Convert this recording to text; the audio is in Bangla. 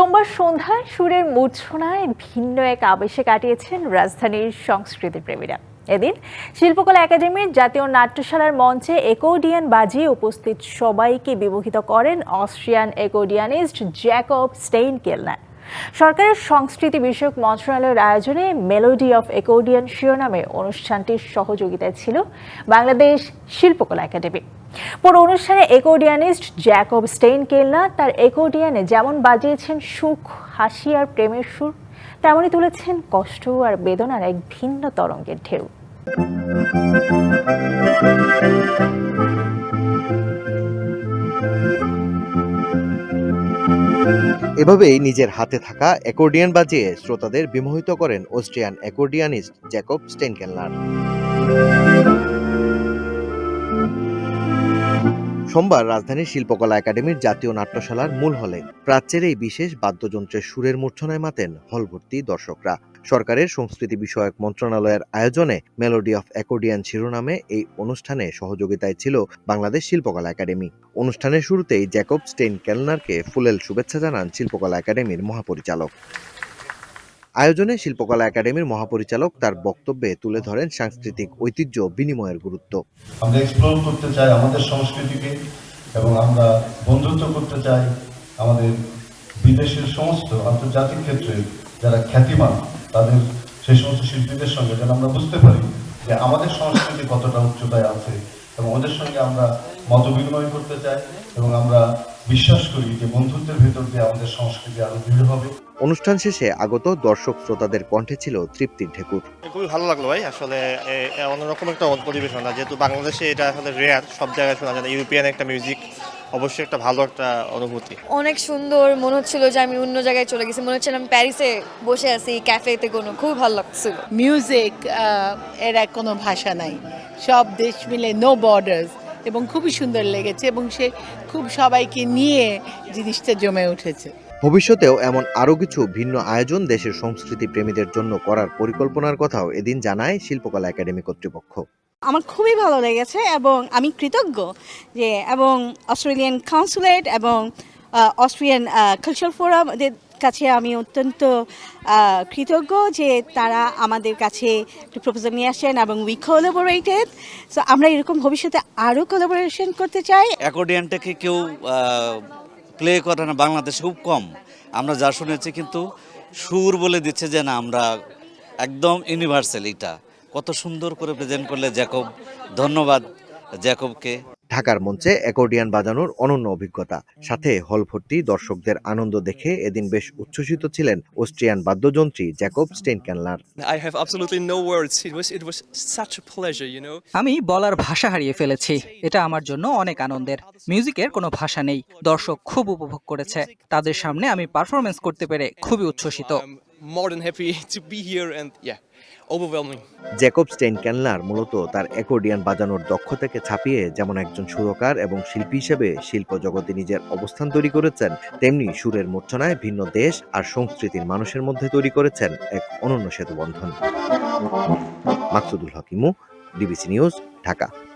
সোমবার সন্ধ্যায় সুরের মূর্ছনায় ভিন্ন এক আবেশে কাটিয়েছেন রাজধানীর সংস্কৃতি প্রেমীরা এদিন শিল্পকলা একাডেমির জাতীয় নাট্যশালার মঞ্চে একোডিয়ান বাজিয়ে উপস্থিত সবাইকে বিমোহিত করেন Austrian accordionist Jacob Stein Kellner সরকারের সংস্কৃতি বিষয়ক মন্ত্রণালয়ের আয়োজনে মেলোডি অফ একোডিয়ান শিরোনামে অনুষ্ঠানটির সহযোগিতায় ছিল বাংলাদেশ শিল্পকলা একাডেমি। পুরো অনুষ্ঠানে একোডিয়ানিস্ট জ্যাকব স্টেইন কেলনা তার একোডিয়ানে যেমন বাজিয়েছেন সুখ, হাসি আর প্রেমের সুর তেমনই তুলেছেন কষ্ট আর বেদনার এক ভিন্ন তরঙ্গের ঢেউ। এভাবেই নিজের হাতে থাকা অ্যাকর্ডিয়ান বাজিয়ে শ্রোতাদের বিমোহিত করেন অস্ট্রিয়ান অ্যাকর্ডিয়ানিস্ট জ্যাকব স্টেনকেনলার সোমবার রাজধানীর শিল্পকলা একাডেমির জাতীয় নাট্যশালার মূল হলে প্রাচ্যের এই বিশেষ বাদ্যযন্ত্রের সুরের মূর্ছনায় মাতেন হলভর্তি দর্শকরা। সরকারের সংস্কৃতি বিষয়ক মন্ত্রণালয়ের আয়োজনে মেলোডি অফ অ্যাকর্ডিয়ান শিরোনামে এই অনুষ্ঠানে সহযোগিতায় ছিল বাংলাদেশ শিল্পকলা একাডেমি। অনুষ্ঠানের শুরুতেই জ্যাকব স্টেইন কেলনারকে ফুলেল শুভেচ্ছা জানান শিল্পকলা একাডেমির মহাপরিচালক। আয়োজনে শিল্পকলা একাডেমির মহাপরিচালক তার বক্তব্যে তুলে ধরেন সাংস্কৃতিক ঐতিহ্য বিনিময়ের গুরুত্ব। আমরা এক্সপ্লোর করতে চাই আমাদের সংস্কৃতিকে এবং আমরা বন্ধুত্ব করতে চাই আমাদের বিদেশের সমস্ত আন্তর্জাতিক ক্ষেত্রে যারা খ্যাতিমান, তাদের সেই সমস্ত শিল্পীদের সঙ্গে যেন আমরা বুঝতে পারি যে আমাদের সংস্কৃতি কতটা উচ্চতায় আছে এবং ওদের সঙ্গে আমরা মত বিনিময় করতে চাই এবং আমরা বিশ্বাস করি যে বন্ধুত্বের ভেতর দিয়ে আমাদের সংস্কৃতি আরও দৃঢ় হবে। অনুষ্ঠান শেষে আগত দর্শক শ্রোতাদের কণ্ঠে ছিল তৃপ্তির ঢেকুর। খুবই ভালো লাগল ভাই আসলে অন্যরকম একটা পরিবেশনা যেহেতু বাংলাদেশে এটা আসলে রেয়ার সব জায়গায় শোনা যায় না। ইউরোপিয়ান একটা মিউজিক অবশ্যই একটা ভালো একটা অনুভূতি। অনেক সুন্দর মনে হচ্ছিল যে আমি অন্য জায়গায় চলে গেছি মনে হচ্ছিল আমি প্যারিসে বসে আছি ক্যাফেতে কোনো খুব ভালো লাগছিল। মিউজিক এর এক কোনো ভাষা নাই। সব দেশ মিলে নো বর্ডার্স এবং খুবই সুন্দর লেগেছে এবং সে খুব সবাইকে নিয়ে জিনিসটা জমে উঠেছে। ভবিষ্যতেও এমন আরও কিছু ভিন্ন আয়োজন দেশের সংস্কৃতি প্রেমীদের জন্য করার পরিকল্পনার কথাও এদিন জানায় শিল্পকলা একাডেমি কর্তৃপক্ষ। আমার খুবই ভালো লেগেছে এবং আমি কৃতজ্ঞ যে এবং অস্ট্রেলিয়ান কাউন্সুলেট এবং অস্ট্রিয়ান কালচারাল ফোরাম এদের কাছে আমি অত্যন্ত কৃতজ্ঞ যে তারা আমাদের কাছে প্রপোজাল নিয়ে আসেন এবং উই কোলাবোরেটেড সো আমরা এরকম ভবিষ্যতে আরও কোলাবোরেশন করতে চাই। অ্যাকর্ডিয়ানটাকে কেউ প্লে করে না, বাংলাদেশে খুব কম। আমরা যা শুনেছি কিন্তু সুর বলে দিচ্ছে যে না, আমরা একদম ইউনিভার্সাল এটা। কত সুন্দর করে প্রেজেন্ট করলে জ্যাকব, ধন্যবাদ জ্যাকবকে। ঢাকার মঞ্চে অ্যাকর্ডিয়ান বাজানোর অনন্য অভিজ্ঞতা। সাথে হল ভর্তি দর্শকদের আনন্দ দেখে এদিন বেশ উচ্ছ্বসিত ছিলেন অস্ট্রিয়ান বাদ্যযন্ত্রী জ্যাকব know. আমি বলার ভাষা হারিয়ে ফেলেছি। এটা আমার জন্য অনেক আনন্দের। মিউজিকের কোনো ভাষা নেই। দর্শক খুব উপভোগ করেছে। তাদের সামনে আমি পারফরমেন্স করতে পেরে খুবই উচ্ছ্বসিত। I'm more than happy to be here and yeah, overwhelming. Jacob Steinkanler মূলত তার অ্যাকর্ডিয়ান বাজানোর দক্ষতাকে ছাপিয়ে যেমন একজন সুরকার এবং শিল্পী হিসেবে শিল্প জগতে নিজের অবস্থান তৈরি করেছেন তেমনি সুরের মূর্ছনায় ভিন্ন দেশ আর সংস্কৃতির মানুষের মধ্যে তৈরি করেছেন এক অনন্য সেতু বন্ধন মাকসুদুল হকিমু ডিবিসি নিউজ ঢাকা